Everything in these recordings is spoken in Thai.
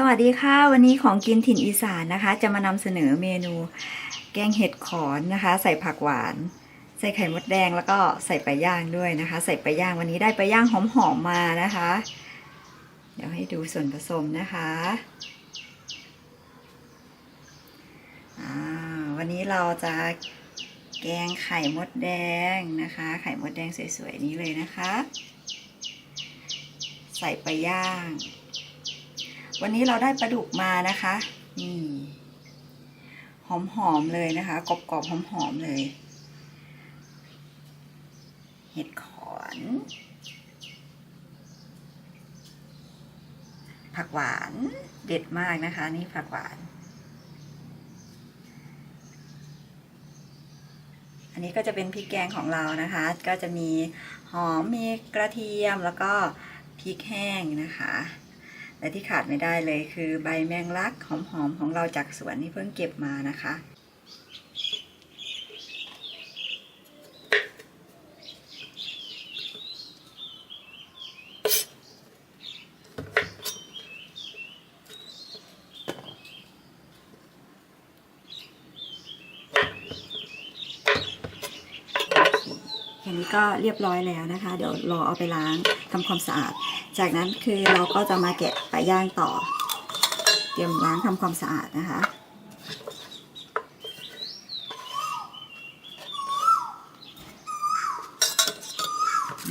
สวัสดีค่ะ วันนี้ของกินถิ่นอีสานนะคะ จะมานำเสนอเมนู แกงเห็ดขอนนะคะ ใส่ผักหวาน ใส่ไข่มดแดงแล้วก็ใส่ปลาย่างด้วยนะคะ ใส่ปลาย่างวันนี้ได้ปลาย่างหอมๆมานะคะ เดี๋ยวให้ดูส่วนผสมนะคะวันนี้เราจะแกงไข่มดแดงนะคะ ไข่มดแดงสวยๆนี้เลยนะคะ ใส่ปลาย่าง วันนี้เราได้ปลาดุกมานะคะนี่หอมๆเลยนะคะกรอบๆหอมๆเลย เห็ดขอน ผักหวานเด็ดมากนะคะ นี่ผักหวาน อันนี้ก็จะเป็นพริกแกงของเรานะคะ ก็จะมีหอมมีกระเทียมแล้วก็พริกแห้งนะคะ และที่ขาดไม่ได้เลยคือใบแมงลักหอมๆของเราจากสวนที่เพิ่งเก็บมานะคะแค่นี้ก็เรียบร้อยแล้วนะคะ เดี๋ยวรอเอาไปล้างทำความสะอาด จากนั้นคือเราก็จะมาแกะปลาย่างต่อ เตรียมล้างทำความสะอาดนะคะ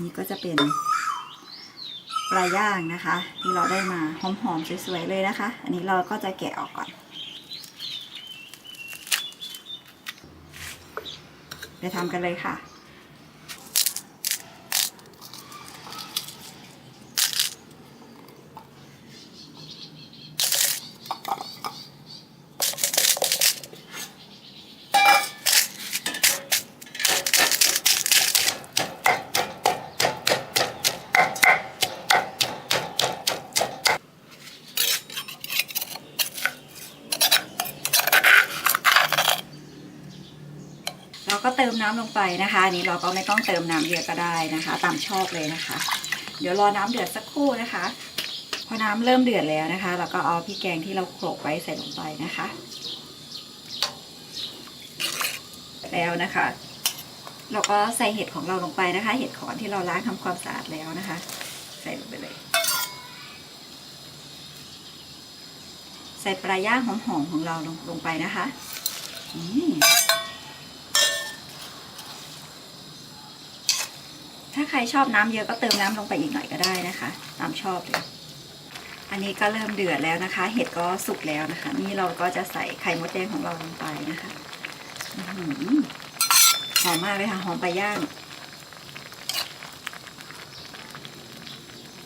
นี่ก็จะเป็นปลาย่างนะคะ ที่เราได้มาหอมๆสวยๆเลยนะคะ อันนี้เราก็จะแกะออกก่อนไปทำกันเลยค่ะ เติมน้ำลงไปนะคะอันนี้เราก็ไม่ต้องเติมน้ำเยอะก็ได้นะคะ ตามชอบเลยนะคะ เดี๋ยวรอน้ำเดือดสักครู่นะคะ พอน้ำเริ่มเดือดแล้วนะคะ เราก็เอาพริกแกงที่เราโขลกไว้ใส่ลงไปนะคะ แล้วนะคะ เราก็ใส่เห็ดของเราลงไปนะคะ เห็ดขอนที่เราล้างทำความสะอาดแล้วนะคะ ใส่ลงไปเลย ใส่ปลาย่างหอมๆของเราลงลงไปนะคะอืม ถ้าใครชอบน้ำเยอะก็เติมน้ำลงไปอีกหน่อยก็ได้นะคะ ตามชอบเลย อันนี้ก็เริ่มเดือดแล้วนะคะ เห็ดก็สุกแล้วนะคะ นี่เราก็จะใส่ไข่มดแดงของเราลงไปนะคะอื้อหือมมากเลยค่ะหอมปลาย่าง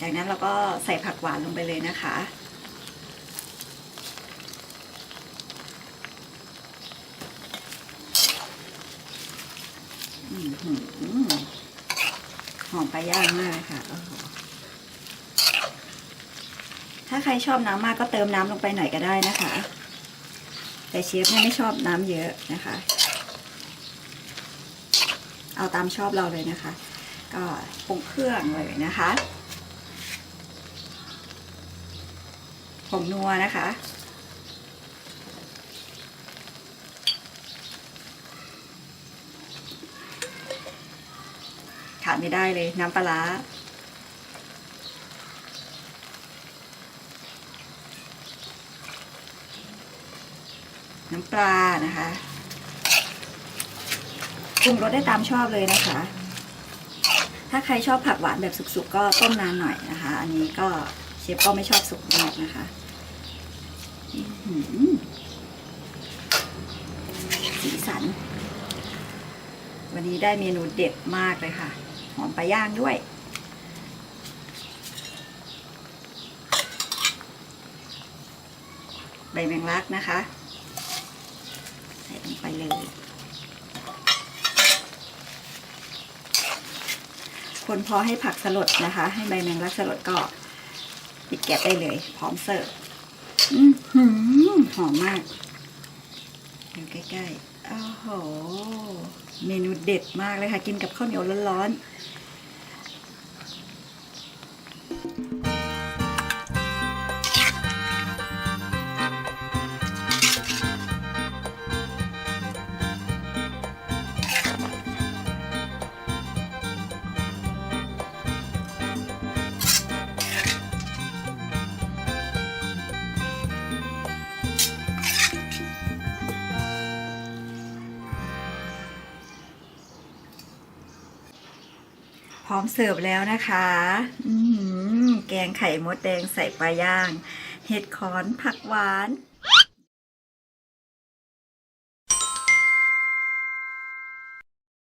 จากนั้นเราก็ใส่ผักหวานลงไปเลยนะคะ อื้อ หอหอมปลาย่างมากค่ะโอ้โหถ้าใครชอบน้ำมากก็เติมน้ำลงไปหน่อยก็ได้นะคะ แต่เชฟเนี่ยไม่ชอบน้ำเยอะนะคะ เอาตามชอบเราเลยนะคะ ก็ปรุงเครื่องเลยนะคะผงนัวนะคะ ขาด ไม่ได้เลย น้ำปลาร้าน้ำปลานะคะปรุงรสได้ตามชอบเลยนะคะ ถ้าใครชอบผักหวานแบบสุกๆก็ต้มนานหน่อยนะคะ อันนี้ก็เชฟก็ไม่ชอบสุกมากนะคะสีสัน วันนี้ได้เมนูเด็ดมากเลยค่ะ อมปลาย่างด้วย ใบแมงลักนะคะ ใส่ลงไปเลย คนพอให้ผักสลดนะคะ ให้ใบแมงลักสลดก็ปิดแก๊สได้เลย พร้อมเสิร์ฟอื้อหือหอมมาก อยู่ใกล้ๆ โอ้โห เมนูเด็ดมากเลยค่ะ กินกับข้าวเหนียวร้อนๆ ร้อมเสิร์ฟแล้วนะคะแกงไข่มดแดงใส่ปลาย่าง เห็ดขอนผักหวาน